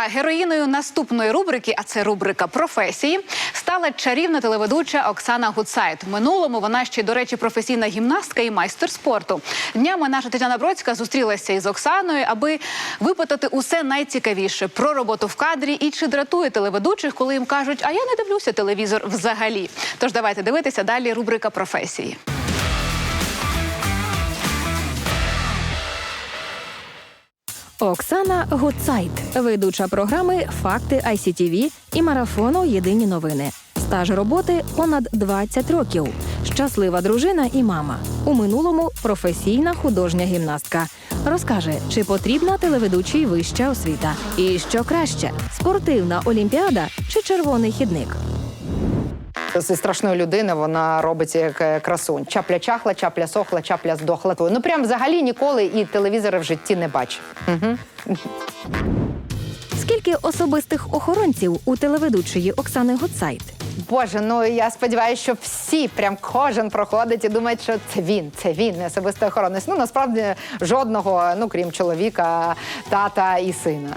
А героїною наступної рубрики, а це рубрика професії, стала чарівна телеведуча Оксана Гуцайт. Минулому вона ще до речі, професійна гімнастка і майстер спорту. Днями наша Тетяна Бродська зустрілася із Оксаною, аби випитати усе найцікавіше про роботу в кадрі і чи дратує телеведучих, коли їм кажуть, а я не дивлюся телевізор взагалі. Тож давайте дивитися далі. Рубрика професії. Оксана Гуцайт, ведуча програми Факти ICTV і марафону Єдині новини. Стаж роботи понад 20 років. Щаслива дружина і мама. У минулому професійна художня гімнастка. Розкаже, чи потрібна телеведучій вища освіта, і що краще спортивна олімпіада чи червоний хідник. Зі страшної людини вона робиться як е, красунь. Чапля чахла, чапля сохла, чапля здохла. Ну прям взагалі ніколи і телевізори в житті не бачив. Скільки особистих охоронців у телеведучої Оксани Гуцайт? Боже, ну я сподіваюся, що всі, прям кожен проходить і думає, що це він, це він, не особистий охоронець. Ну насправді жодного, ну крім чоловіка, тата і сина.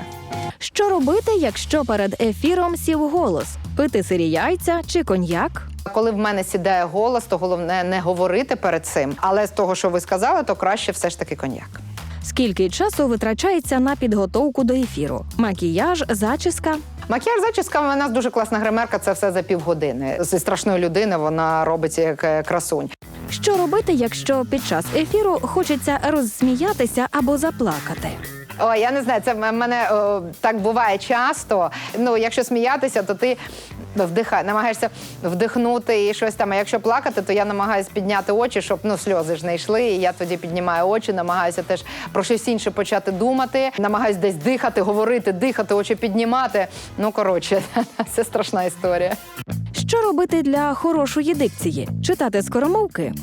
Що робити, якщо перед ефіром сів голос? Пити сирі яйця чи коньяк? Коли в мене сідає голос, то головне не говорити перед цим. Але з того, що ви сказали, то краще все ж таки коньяк. Скільки часу витрачається на підготовку до ефіру? Макіяж, зачіска. Макіяж зачіска, у нас дуже класна гримерка, це все за півгодини. Зі страшної людини вона робиться як е, красунь. Що робити, якщо під час ефіру хочеться розсміятися або заплакати? О, я не знаю, це в мене о, так буває часто. Ну, якщо сміятися, то ти вдихай, намагаєшся вдихнути і щось там. А якщо плакати, то я намагаюся підняти очі, щоб ну сльози ж не йшли. І я тоді піднімаю очі, намагаюся теж про щось інше почати думати. Намагаюся десь дихати, говорити, дихати, очі піднімати. Ну коротше, це страшна історія. Що робити для хорошої дикції? Читати скоромовки?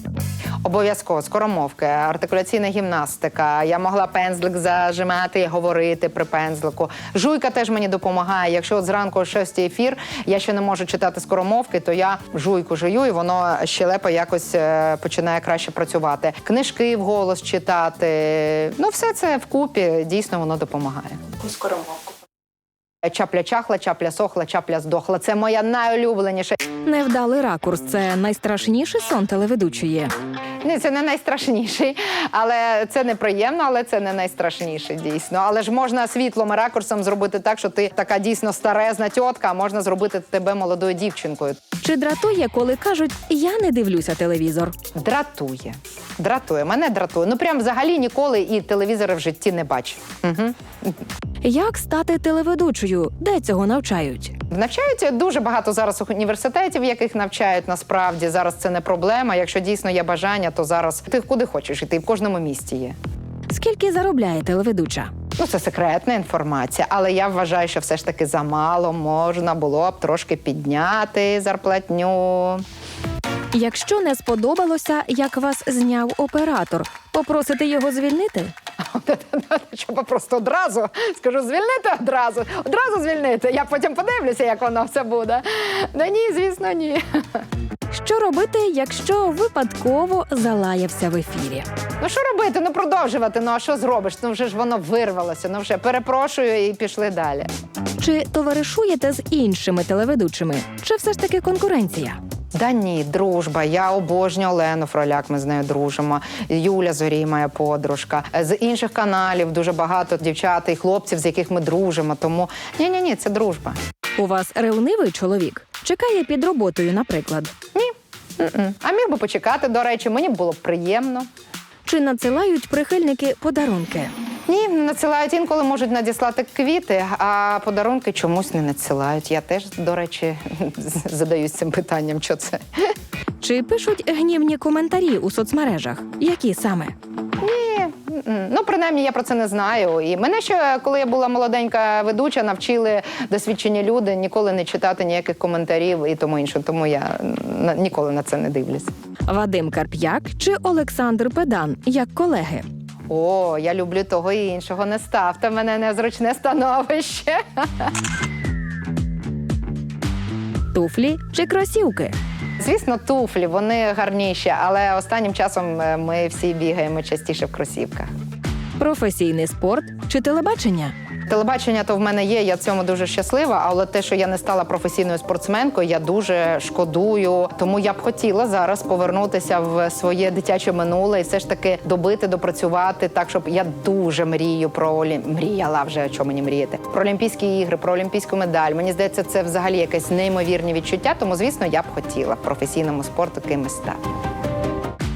Обов'язково скоромовки, артикуляційна гімнастика. Я могла пензлик зажимати і говорити при пензлику. Жуйка теж мені допомагає. Якщо от зранку о 6 ефір, я ще не можу читати скоромовки, то я жуйку жую, і воно щелепа якось е, починає краще працювати. Книжки вголос читати. Ну, все це вкупі дійсно воно допомагає. Скоромовку. Чапля чахла, чапля сохла, чапля здохла. Це моя найулюбленіша. Невдалий ракурс це найстрашніший сон телеведучої. Ні, це не найстрашніший, але це неприємно, але це не найстрашніший дійсно. Але ж можна світлом і ракурсом зробити так, що ти така дійсно старезна тітка, а можна зробити тебе молодою дівчинкою. Чи дратує, коли кажуть я не дивлюся телевізор? Дратує. Дратує, мене дратує. Ну прям взагалі ніколи і телевізори в житті не бачив. Угу. Як стати телеведучою? Де цього навчають? Навчають дуже багато зараз університетів, яких навчають насправді. Зараз це не проблема. Якщо дійсно є бажання, то зараз ти куди хочеш іти, в кожному місті є. Скільки заробляє телеведуча? Ну, це секретна інформація, але я вважаю, що все ж таки замало можна було б трошки підняти зарплатню. Якщо не сподобалося, як вас зняв оператор, попросите його звільнити? Щоб просто одразу скажу, звільнити одразу, одразу звільнити. Я потім подивлюся, як воно все буде. Ну ні, звісно, ні. Що робити, якщо випадково залаявся в ефірі? Ну що робити? Ну продовжувати. Ну а що зробиш? Ну вже ж воно вирвалося. Ну вже перепрошую і пішли далі. Чи товаришуєте з іншими телеведучими? Чи все ж таки конкуренція? Да ні, дружба. Я обожнюю Олену Фроляк. Ми з нею дружимо. Юля Зорій, моя подружка. З інших каналів дуже багато дівчат і хлопців, з яких ми дружимо. Тому ні, ні, ні, це дружба. У вас ревнивий чоловік? Чекає під роботою, наприклад. М-м. А міг би почекати, до речі, мені було б приємно. Чи надсилають прихильники подарунки? Ні, не надсилають інколи можуть надіслати квіти, а подарунки чомусь не надсилають. Я теж, до речі, задаюсь цим питанням, що це. Чи пишуть гнівні коментарі у соцмережах? Які саме? Ні, ну принаймні я про це не знаю. І мене ще, коли я була молоденька ведуча, навчили досвідчені люди ніколи не читати ніяких коментарів і тому інше. Тому я ніколи на це не дивлюсь. Вадим Карп'як чи Олександр Педан як колеги? О, я люблю того і іншого. Не ставте мене незручне становище. Туфлі чи кросівки? Звісно, туфлі, вони гарніші, але останнім часом е, ми всі бігаємо частіше в кросівках. Професійний спорт чи телебачення? Телебачення то в мене є, я цьому дуже щаслива. Але те, що я не стала професійною спортсменкою, я дуже шкодую. Тому я б хотіла зараз повернутися в своє дитяче минуле і все ж таки добити, допрацювати так, щоб я дуже мрію про олі... мріяла вже що мені мріяти. Про Олімпійські ігри, про олімпійську медаль. Мені здається, це взагалі якесь неймовірні відчуття. Тому, звісно, я б хотіла професійному спорту кимось стати.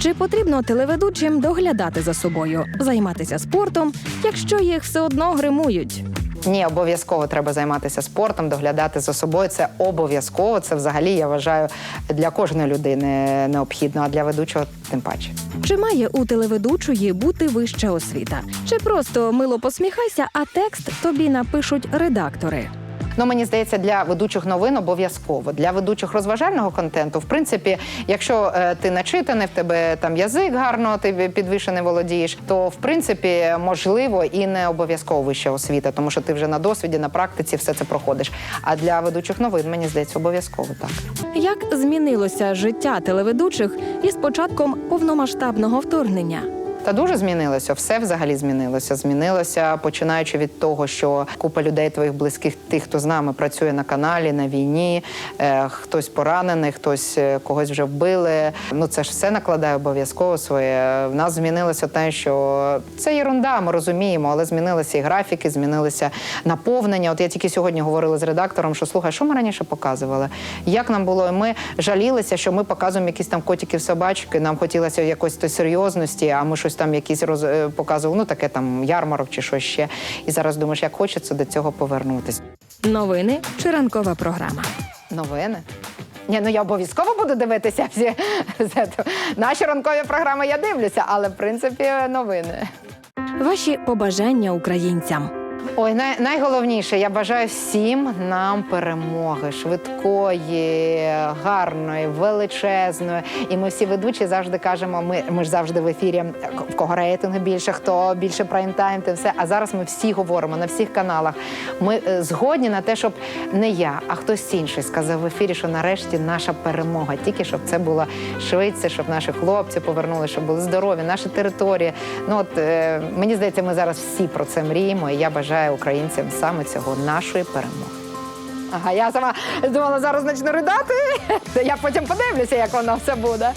Чи потрібно телеведучим доглядати за собою, займатися спортом, якщо їх все одно гримують? Ні, обов'язково треба займатися спортом, доглядати за собою. Це обов'язково. Це взагалі я вважаю для кожної людини необхідно, а для ведучого тим паче. Чи має у телеведучої бути вища освіта? Чи просто мило посміхайся, а текст тобі напишуть редактори? Ну мені здається, для ведучих новин обов'язково. Для ведучих розважального контенту, в принципі, якщо е, ти начитаний, в тебе там язик гарно, ти підвищений володієш, то в принципі можливо і не обов'язково вища освіта, тому що ти вже на досвіді, на практиці все це проходиш. А для ведучих новин мені здається, обов'язково так. Як змінилося життя телеведучих із початком повномасштабного вторгнення? Та дуже змінилося. Все взагалі змінилося. Змінилося, починаючи від того, що купа людей твоїх близьких, тих, хто з нами працює на каналі, на війні, е, хтось поранений, хтось е, когось вже вбили. Ну це ж все накладає обов'язково своє. В нас змінилося те, що це єрунда, ми розуміємо, але змінилися і графіки, змінилися наповнення. От я тільки сьогодні говорила з редактором, що слухай, що ми раніше показували? Як нам було? І Ми жалілися, що ми показуємо якісь там котиків, собачки. Нам хотілося якоїсь то серйозності, а ми щось там якісь роз показував, ну таке там ярмарок чи щось ще. І зараз думаєш, як хочеться до цього повернутися. Новини чи ранкова програма? Новини. Ні, ну я обов'язково буду дивитися всі наші ранкові програми. Я дивлюся, але в принципі новини. Ваші побажання українцям. Ой, най- найголовніше, я бажаю всім нам перемоги, швидкої, гарної, величезної. І ми всі ведучі завжди кажемо. Ми, ми ж завжди в ефірі в кого рейтинг більше, хто більше прайм-тайм, те все. А зараз ми всі говоримо на всіх каналах. Ми е, згодні на те, щоб не я, а хтось інший сказав в ефірі, що нарешті наша перемога. Тільки щоб це було швидше, щоб наші хлопці повернули, щоб були здорові, наші території. Ну от е, мені здається, ми зараз всі про це мріємо. І я бажаю українцям саме цього нашої перемоги. Ага, я сама думала, зараз почну ридати. Я потім подивлюся, як воно все буде.